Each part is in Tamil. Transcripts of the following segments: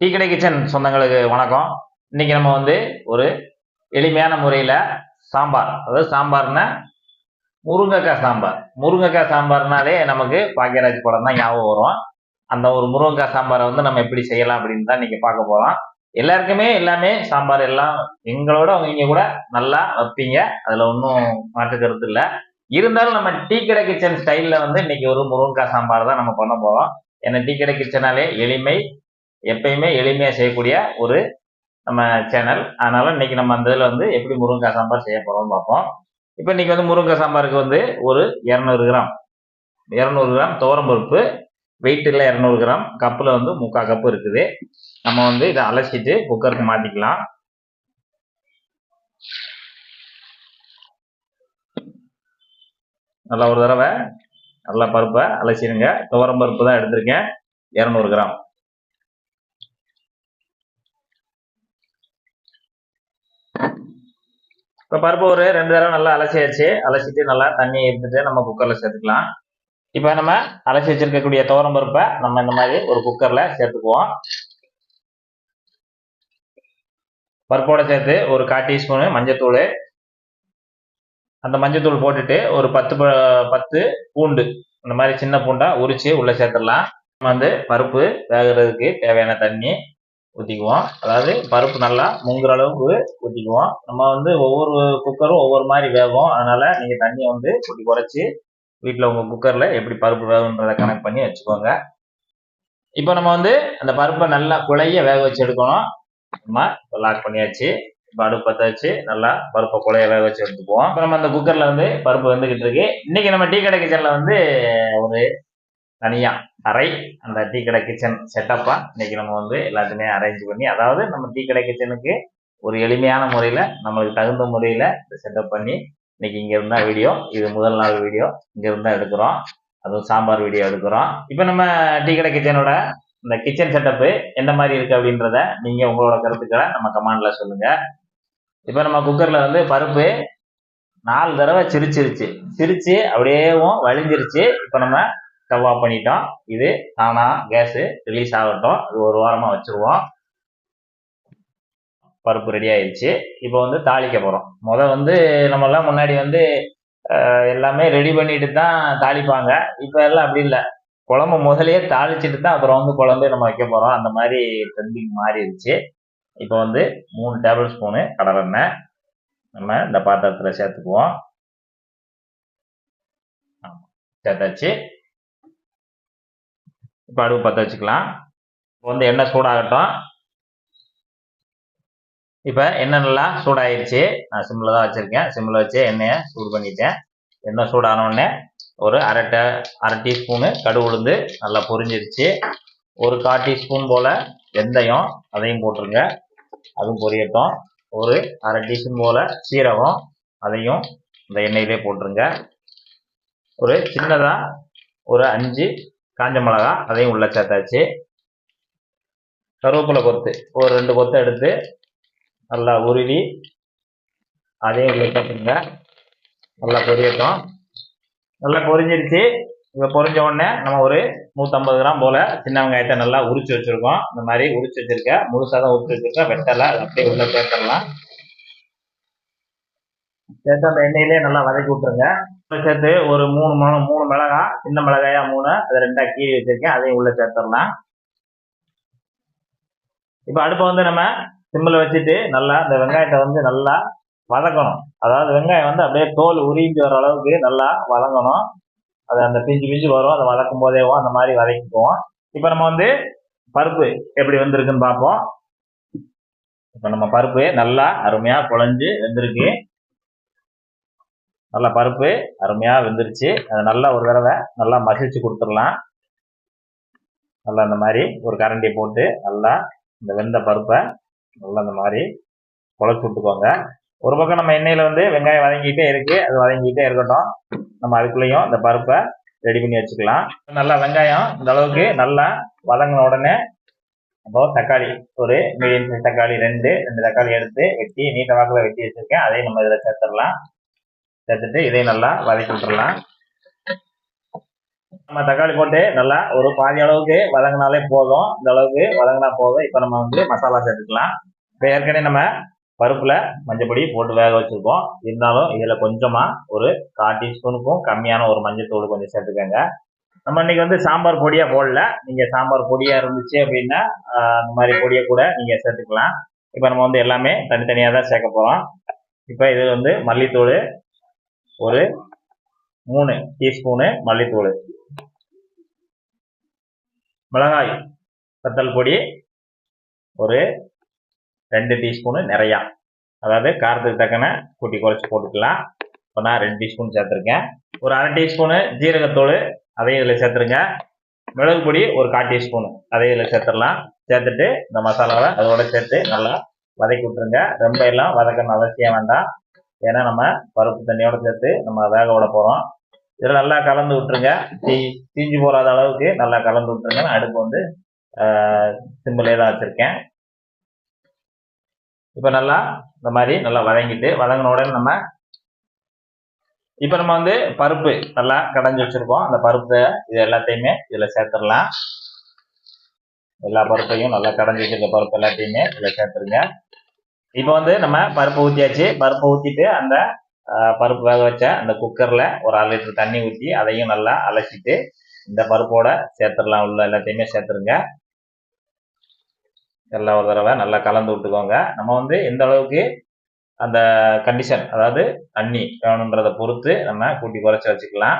டீ கடை கிச்சன் சொந்தங்களுக்கு வணக்கம். இன்னைக்கு நம்ம வந்து ஒரு எளிமையான முறையில் சாம்பார். அதாவது சாம்பார்னா முருங்கைக்காய் சாம்பார். முருங்கைக்காய் சாம்பார்னாலே நமக்கு பாக்கியராஜ் படம் தான் ஞாபகம் வரும். அந்த ஒரு முருங்கைக்காய் சாம்பாரை வந்து நம்ம எப்படி செய்யலாம் அப்படின்னு தான் இன்னைக்கு பார்க்க போகிறோம் எல்லாருக்குமே எல்லாமே சாம்பார் எல்லாம் எங்களோட அவங்க கூட நல்லா வைப்பீங்க. அதில் ஒன்றும் மாற்று கருத்து இல்லை. இருந்தாலும் நம்ம டீ கடை கிச்சன் ஸ்டைலில் வந்து இன்னைக்கு ஒரு முருங்கைக்காய் சாம்பார் தான் நம்ம பண்ண போகிறோம் ஏன்னா டீ கடை கிச்சனாலே எளிமை எப்பயுமே எளிமையாக செய்யக்கூடிய ஒரு நம்ம சேனல் அதனால இன்னைக்கு நம்ம அந்த இதில் வந்து எப்படி முருங்கைக்காய் சாம்பார் செய்ய போகிறோம்னு பார்ப்போம். இப்போ இன்னைக்கு வந்து முருங்கைக்காய் சாம்பாருக்கு வந்து ஒரு இரநூறு கிராம். இரநூறு கிராம் துவரம் பருப்பு வெயிட்டில் இரநூறு கிராம். கப்பில் வந்து முக்கால் கப்பு இருக்குது. நம்ம வந்து இதை அலசிட்டு குக்கருக்கு மாற்றிக்கலாம் நல்லா ஒரு தடவை நல்லா பருப்பை அலசிடுங்க. துவரம் பருப்பு தான் எடுத்திருக்கேன். இரநூறு கிராம். இப்போ பருப்பு ஒரு ரெண்டு தடவை நல்லா அலசியாச்சு. அலசிட்டு நல்லா தண்ணி எடுத்துட்டு நம்ம குக்கரில் சேர்த்துக்கலாம். இப்போ நம்ம அலசி வச்சிருக்கக்கூடிய துவரம் பருப்பை நம்ம இந்த மாதிரி ஒரு குக்கரில் சேர்த்துக்குவோம். பருப்போட சேர்த்து ஒரு கால் டீஸ்பூனு மஞ்சத்தூள். அந்த மஞ்சத்தூள் போட்டுட்டு ஒரு பத்து ப- பத்து பூண்டு. இந்த மாதிரி சின்ன பூண்டா உரிச்சு உள்ள சேர்த்துடலாம். நம்ம வந்து பருப்பு வேகிறதுக்கு தேவையான தண்ணி. ஊற்றிக்குவோம் அதாவது பருப்பு நல்லா முங்குற அளவுக்கு ஊற்றிக்குவோம் நம்ம வந்து ஒவ்வொரு குக்கரும் ஒவ்வொரு மாதிரி வேகும். அதனால் நீங்கள் தண்ணியை வந்து கொட்டி குறைச்சி வீட்டில் உங்கள் குக்கரில் எப்படி பருப்பு வேகுன்றதை கனெக்ட் பண்ணி வச்சுக்கோங்க. இப்போ நம்ம வந்து அந்த பருப்பை நல்லா குழைய வேக வச்சு எடுக்கணும். நம்ம லாக் பண்ணியாச்சு. இப்போ அடுப்பு பற்ற வச்சு நல்லா பருப்பை குழைய வேக வச்சு எடுத்துக்குவோம். இப்போ நம்ம அந்த குக்கரில் வந்து பருப்பு வந்துக்கிட்டு இருக்கு. இன்றைக்கி நம்ம டீ கடை கிச்சனில் வந்து ஒரு தனியாக அறை அந்த டீ கடை கிச்சன் செட்டப்பாக இன்றைக்கி நம்ம வந்து எல்லாத்தையுமே அரேஞ்ச் பண்ணி அதாவது நம்ம டீ கடை கிச்சனுக்கு ஒரு எளிமையான முறையில் நம்மளுக்கு தகுந்த முறையில் செட்டப் பண்ணி இன்னைக்கு இங்கே இருந்தால் வீடியோ இது முதல் நாள் வீடியோ இங்கே இருந்தால் எடுக்கிறோம். அதுவும் சாம்பார் வீடியோ எடுக்கிறோம். இப்போ நம்ம டீ கடை கிச்சனோட இந்த கிச்சன் செட்டப்பு எந்த மாதிரி இருக்குது அப்படின்றத நீங்கள் உங்களோட கருத்துக்களை நம்ம கமாண்டில் சொல்லுங்கள் இப்போ நம்ம குக்கரில் வந்து பருப்பு நாலு தடவை சிரிச்சிருச்சு. சிரிச்சு அப்படியேவும் வழிஞ்சிருச்சு. இப்போ நம்ம ஸ்டவ் ஆஃப் பண்ணிட்டோம். இது தானா கேஸு ரிலீஸ் ஆகட்டும். இது ஒரு வாரமாக வச்சிருவோம். பருப்பு ரெடி ஆயிடுச்சு. இப்போ வந்து தாளிக்க போகிறோம் முதல் வந்து நம்மெல்லாம் முன்னாடி வந்து எல்லாமே ரெடி பண்ணிட்டு தான் தாளிப்பாங்க. இப்போ எல்லாம் அப்படி இல்லை. குழம்பு முதலையே தாளிச்சிட்டு தான் அப்புறம் வந்து குழம்பே நம்ம வைக்க போகிறோம் அந்த மாதிரி ட்ரெண்டிங் மாறிடுச்சு. இப்போ வந்து மூணு டேபிள் ஸ்பூனு கடலெண்ணெய் நம்ம இந்த பாத்திரத்தில் சேர்த்துக்குவோம். ஆமாம் சேர்த்தாச்சு. இப்போ அடுப்பு பற்ற வச்சுக்கலாம். இப்போ வந்து எண்ணெய் சூடாகட்டும். இப்போ எண்ணெய் நல்லா சூடாயிருச்சு. நான் சிம்மில் தான் வச்சுருக்கேன். சிம்மில் வச்சு எண்ணெயை சூடு பண்ணிட்டேன். எண்ணெய் சூடான உடனே ஒரு அரை ட அரை டீஸ்பூனு கடுகு உளுந்து நல்லா பொரிஞ்சிருச்சு. ஒரு கால் டீஸ்பூன் போல் வெந்தயம் அதையும் போட்டுருங்க. அதுவும் பொரியட்டும். ஒரு அரை டீஸ்பூன் போல் சீரகம் அதையும் இந்த எண்ணெயிலே போட்டுருங்க. ஒரு சின்னதாக ஒரு அஞ்சு காஞ்ச மிளகா அதையும் உள்ள சேர்த்தாச்சு. கருவேப்பிலை கொத்து ஒரு ரெண்டு கொத்து எடுத்து நல்லா உருவி அதையும் உள்ள சேர்த்துருங்க நல்லா பொரியட்டும். நல்லா பொரிஞ்சிருச்சு. இப்போ பொரிஞ்ச உடனே நம்ம ஒரு நூற்றம்பது கிராம் போல் சின்ன வெங்காயத்தை நல்லா உரிச்சு வச்சுருக்கோம். இந்த மாதிரி உரிச்சு வச்சிருக்கேன் முழுசாக தான் உரிச்சு வச்சுருக்கேன் வெட்டலை அப்படியே உள்ளே சேர்த்துடலாம். சேர்த்து அந்த எண்ணெயிலே நல்லா வதக்கி விட்டுருங்க. சேர்த்து ஒரு மூணு மூணு மூணு மிளகா சின்ன மிளகாயா மூணு அதை ரெண்டா கீறி வச்சிருக்கேன். அதையும் உள்ள சேர்த்துடலாம். இப்போ அடுப்பை வந்து நம்ம சிம்மில் வச்சுட்டு நல்லா இந்த வெங்காயத்தை வந்து நல்லா வதக்கணும் அதாவது வெங்காயம் வந்து அப்படியே தோல் உரிஞ்சு வர அளவுக்கு நல்லா வதங்கணும். அது அந்த பிஞ்சு பிஞ்சு வரும். அதை வதக்கும் போதேவும் அந்த மாதிரி வதக்கிக்குவோம். இப்போ நம்ம வந்து பருப்பு எப்படி வந்திருக்குன்னு பார்ப்போம். இப்போ நம்ம பருப்பு நல்லா அருமையாக குழஞ்சு வெந்திருக்கு. நல்லா பருப்பு அருமையாக வெந்துருச்சு. அதை நல்லா ஒரு தடவை நல்லா மசிச்சு கொடுத்துடலாம். நல்லா இந்த மாதிரி ஒரு கரண்டியை போட்டு நல்லா இந்த வெந்த பருப்பை நல்லா இந்த மாதிரி குழச்சி விட்டுக்கோங்க. ஒரு பக்கம் நம்ம எண்ணெயில் வந்து வெங்காயம் வதங்கிட்டே இருக்கு. அது வதங்கிட்டே இருக்கட்டும். நம்ம அதுக்குள்ளேயும் இந்த பருப்பை ரெடி பண்ணி வச்சுக்கலாம். நல்லா வெங்காயம் இந்த அளவுக்கு நல்லா வதங்கின உடனே அப்போ தக்காளி ஒரு மீடியம் சைஸ் தக்காளி ரெண்டு ரெண்டு தக்காளி எடுத்து வெட்டி நீட்ட வாக்கில் வெட்டி வச்சுருக்கேன். அதையும் நம்ம இதில் சேர்த்துடலாம். சேர்த்துட்டு இதையும் நல்லா வதக்கி விட்டுறலாம். நம்ம தக்காளி போட்டு நல்லா ஒரு பாதி அளவுக்கு வதங்கினாலே போதும். இந்த அளவுக்கு வதங்கினா போதும். இப்போ நம்ம வந்து மசாலா சேர்த்துக்கலாம். இப்போ ஏற்கனவே நம்ம பருப்பில் மஞ்சப்பொடி போட்டு வேக வச்சுருக்கோம். இருந்தாலும் இதில் கொஞ்சமாக ஒரு கால் டீஸ்பூனுக்கும் கம்மியான ஒரு மஞ்சத்தூள் கொஞ்சம் சேர்த்துக்கோங்க. நம்ம இன்னைக்கு வந்து சாம்பார் பொடியாக போடல. நீங்கள் சாம்பார் பொடியாக இருந்துச்சு அப்படின்னா அந்த மாதிரி பொடியை கூட நீங்கள் சேர்த்துக்கலாம். இப்போ நம்ம வந்து எல்லாமே தனித்தனியாக தான் சேர்க்க போகிறோம் இப்போ இது வந்து மல்லித்தூள் ஒரு மூணு டீஸ்பூனு மல்லித்தூள். மிளகாய் வத்தல் பொடி ஒரு ரெண்டு டீஸ்பூனு நிறையா. அதாவது காரத்துக்கு தக்கன கூட்டி குறைச்சி போட்டுக்கலாம். இப்போ நான் ரெண்டு டீஸ்பூன் சேர்த்துருக்கேன். ஒரு அரை டீஸ்பூனு ஜீரகத்தூள் அதையும் இதில் சேர்த்துருங்க. மிளகு பொடி ஒரு கால் டீஸ்பூனு அதையும் இதில் சேர்த்துடலாம். சேர்த்துட்டு இந்த மசாலாவை அதோட சேர்த்து நல்லா வதக்கி விட்டுருங்க. ரொம்ப எல்லாம் வதக்கணும் அவசியம் வேண்டாம். ஏன்னா நம்ம பருப்பு தண்ணியோட சேர்த்து நம்ம வேக விட போகிறோம் இதில் நல்லா கலந்து விட்டுருங்க. தீ தீஞ்சு போகாத அளவுக்கு நல்லா கலந்து விட்டுருங்க. நான் அடுப்பு வந்து சிம்பிளே தான் வச்சுருக்கேன். இப்போ நல்லா இந்த மாதிரி நல்லா வதங்கிட்டு வதங்கின உடனே நம்ம இப்போ நம்ம வந்து பருப்பு நல்லா கடைஞ்சி வச்சிருக்கோம். அந்த பருப்பு இது எல்லாத்தையுமே இதில் சேர்த்துடலாம். எல்லா பருப்பையும் நல்லா கடைஞ்சி வச்சுருக்க பருப்பு எல்லாத்தையுமே இதில் சேர்த்துருங்க. இப்போ வந்து நம்ம பருப்பு ஊற்றியாச்சு பருப்பு ஊற்றிட்டு அந்த பருப்பு வேக வச்ச அந்த குக்கரில் ஒரு அரை லிட்டர் தண்ணி ஊற்றி அதையும் நல்லா அலசிட்டு இந்த பருப்போட சேர்த்துடலாம். உள்ள எல்லாத்தையுமே சேர்த்துருங்க. எல்லாம் ஒரு தடவை நல்லா கலந்து விட்டுக்கோங்க. நம்ம வந்து எந்த அளவுக்கு அந்த கண்டிஷன் அதாவது தண்ணி வேணுன்றதை பொறுத்து நம்ம கூட்டி குறைச்சி வச்சுக்கலாம்.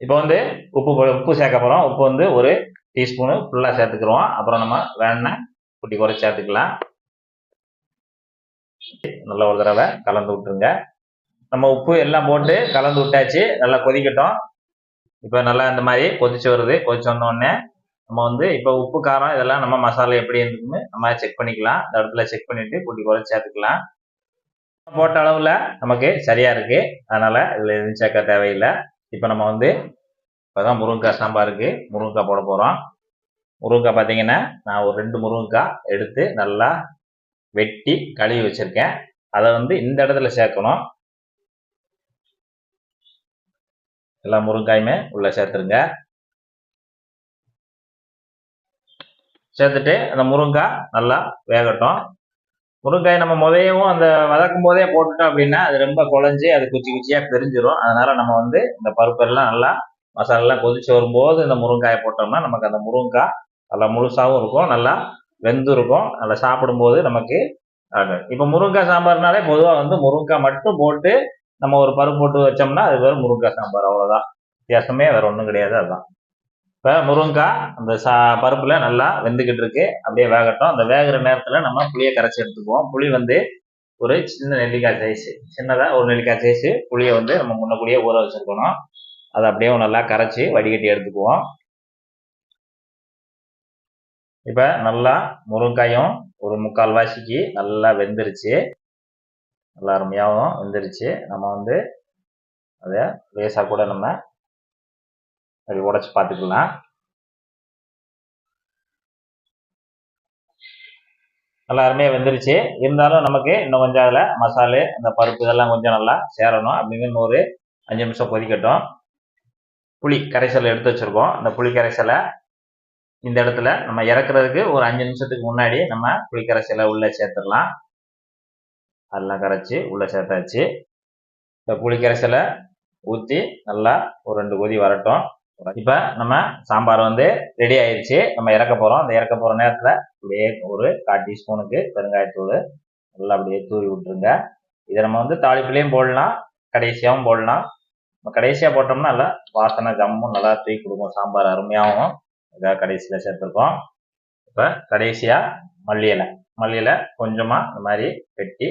இப்போ வந்து உப்பு உப்பு சேர்க்க போகிறோம் உப்பு வந்து ஒரு டீஸ்பூனு ஃபுல்லாக சேர்த்துக்கிறோம் அப்புறம் நம்ம வேணா கூட்டி குறைச்சி சேர்த்துக்கலாம். நல்லா ஒரு தடவை கலந்து விட்டுருங்க. நம்ம உப்பு எல்லாம் போட்டு கலந்து விட்டாச்சு நல்லா கொதிக்கட்டும். இப்போ நல்லா இந்த மாதிரி கொதிச்சு வருது. கொதிச்சு வந்த உடனே நம்ம வந்து இப்போ உப்பு காரம் இதெல்லாம் நம்ம மசாலா எப்படி இருக்குன்னு நம்ம செக் பண்ணிக்கலாம். இந்த இடத்துல செக் பண்ணிட்டு கூட்டி குறை சேர்த்துக்கலாம். போட்ட அளவில் நமக்கு சரியா இருக்கு. அதனால இதில் எதுவும் சேர்க்க தேவையில்லை. இப்போ நம்ம வந்து இப்போதான் முருங்கைக்காய் சாம்பாருக்கு முருங்கைக்காய் போட போகிறோம் முருங்கைக்காய் பார்த்தீங்கன்னா நான் ஒரு ரெண்டு முருங்கைக்காய் எடுத்து நல்லா வெட்டி கழுவி வச்சிருக்கேன். அதை வந்து இந்த இடத்துல சேர்க்கணும். எல்லா முருங்காயுமே உள்ள சேர்த்துருங்க. சேர்த்துட்டு அந்த முருங்காய் நல்லா வேகட்டும். முருங்காய் நம்ம முதையவும் அந்த வதக்கும் போதே போட்டுட்டோம் அப்படின்னா அது ரொம்ப குழஞ்சி அது குச்சி குச்சியாக பிரிஞ்சிடும் அதனால நம்ம வந்து இந்த பருப்பெல்லாம் நல்லா மசாலெல்லாம் கொதிச்சு வரும்போது இந்த முருங்காயை போட்டோம்னா நமக்கு அந்த முருங்காய் நல்லா முழுசாகவும் இருக்கும். நல்லா வெந்து இருக்கும் அதில் சாப்பிடும்போது நமக்கு அது. இப்போ முருங்காய் சாம்பார்னாலே பொதுவாக வந்து முருங்காய் மட்டும் போட்டு நம்ம ஒரு பருப்பு போட்டு வச்சோம்னா அது வெறும் முருங்கை சாம்பார் அவ்வளோதான் வித்தியாசமே வேறு ஒன்றும் கிடையாது அதுதான். இப்போ முருங்காய் அந்த சா பருப்பில் நல்லா வெந்துக்கிட்டு இருக்கு. அப்படியே வேகட்டும். அந்த வேகிற நேரத்தில் நம்ம புளியை கரைச்சி எடுத்துக்குவோம். புளி வந்து ஒரு சின்ன நெல்லிக்காய் சைஸு சின்னதாக ஒரு நெல்லிக்காய் சைஸு புளியை வந்து நம்ம முன்னக்கூடியே ஊற வச்சிருக்கணும். அதை அப்படியே நல்லா கரைச்சி வடிகட்டி எடுத்துக்குவோம். இப்போ நல்லா முருங்காயும் ஒரு முக்கால் வாசிக்கு நல்லா வெந்துருச்சு. நல்லா அருமையாகவும் வெந்துருச்சு. நம்ம வந்து அதை லேசாக கூட நம்ம அப்படி உடச்சி பார்த்துக்கலாம். நல்லா அருமையாக வெந்துருச்சு. இருந்தாலும் நமக்கு இன்னும் கொஞ்சம் அதில் மசாலு இந்த பருப்பு இதெல்லாம் கொஞ்சம் நல்லா சேரணும். அப்படின்னு ஒரு அஞ்சு நிமிஷம் கொதிக்கட்டும். புளி கரைசலை எடுத்து வச்சுருக்கோம். அந்த புளி கரைசலை இந்த இடத்துல நம்ம இறக்குறதுக்கு ஒரு அஞ்சு நிமிஷத்துக்கு முன்னாடி நம்ம புளி உள்ளே சேர்த்துடலாம். அதெல்லாம் கரைச்சி உள்ளே சேர்த்தாச்சு. இந்த புளி ஊற்றி நல்லா ஒரு ரெண்டு கொதி வரட்டும். இப்போ நம்ம சாம்பார் வந்து ரெடி ஆயிடுச்சு நம்ம இறக்க போகிறோம் அந்த இறக்க போகிற நேரத்தில் அப்படியே ஒரு கால் டீஸ்பூனுக்கு பெருங்காயத்தூள் நல்லா அப்படியே தூவி விட்டுருங்க. இதை நம்ம வந்து தாளிப்புலேயும் போடலாம். கடைசியாகவும் போடலாம். நம்ம கடைசியாக போட்டோம்னா நல்லா வாசனை ஜம்மும் நல்லா தூக்கி கொடுக்கும். சாம்பார் அருமையாகவும் இதாக கடைசியில் சேர்த்துருக்கோம். இப்போ கடைசியாக மல்லி இலை. மல்லி இலை கொஞ்சமாக இந்த மாதிரி வெட்டி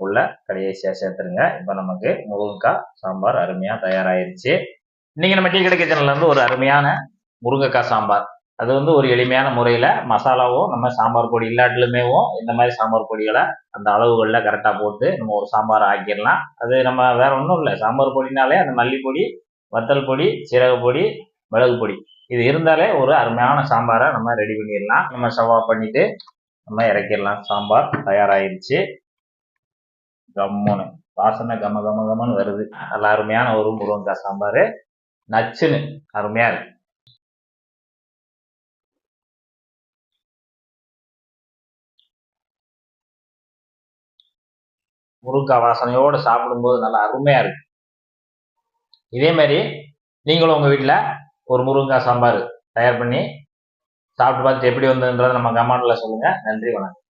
உள்ள கடைசியாக சேர்த்துருங்க. இப்போ நமக்கு முருங்கைக்காய் சாம்பார் அருமையாக தயாராகிருச்சு இன்றைக்கி நம்ம டீ கிடைக்க ஒரு அருமையான முருங்கைக்காய் சாம்பார். அது வந்து ஒரு எளிமையான முறையில் மசாலாவும் நம்ம சாம்பார் பொடி இல்லாட்டிலுமேவும் இந்த மாதிரி சாம்பார் பொடிகளை அந்த அளவுகளில் கரெக்டாக போட்டு நம்ம ஒரு சாம்பார் ஆக்கிடலாம். அது நம்ம வேற ஒன்றும் இல்லை. சாம்பார் பொடினாலே அந்த மல்லிப்பொடி வத்தல் பொடி சீரக பொடி மிளகு பொடி. இது இருந்தாலே ஒரு அருமையான சாம்பாரை நம்ம ரெடி பண்ணிடலாம். நம்ம செவ்வா பண்ணிட்டு நம்ம இறக்கிடலாம். சாம்பார் தயாராகிடுச்சு கம்முன்னு. வாசனை கம கம கமன்னு வருது. நல்ல அருமையான ஒரு முருங்கக்காய் சாம்பார். நச்சுன்னு. அருமையா இருக்கு. முருங்கக்காய் வாசனையோடு சாப்பிடும்போது நல்லா அருமையா இருக்கு. இதே மாதிரி நீங்களும் உங்க வீட்டுல ஒரு முருங்கைக்காய் சாம்பார் தயார் பண்ணி சாப்பிட்டு பார்த்துட்டு எப்படி வந்ததுன்றதை நம்ம கமெண்டில் சொல்லுங்கள் நன்றி வணக்கம்.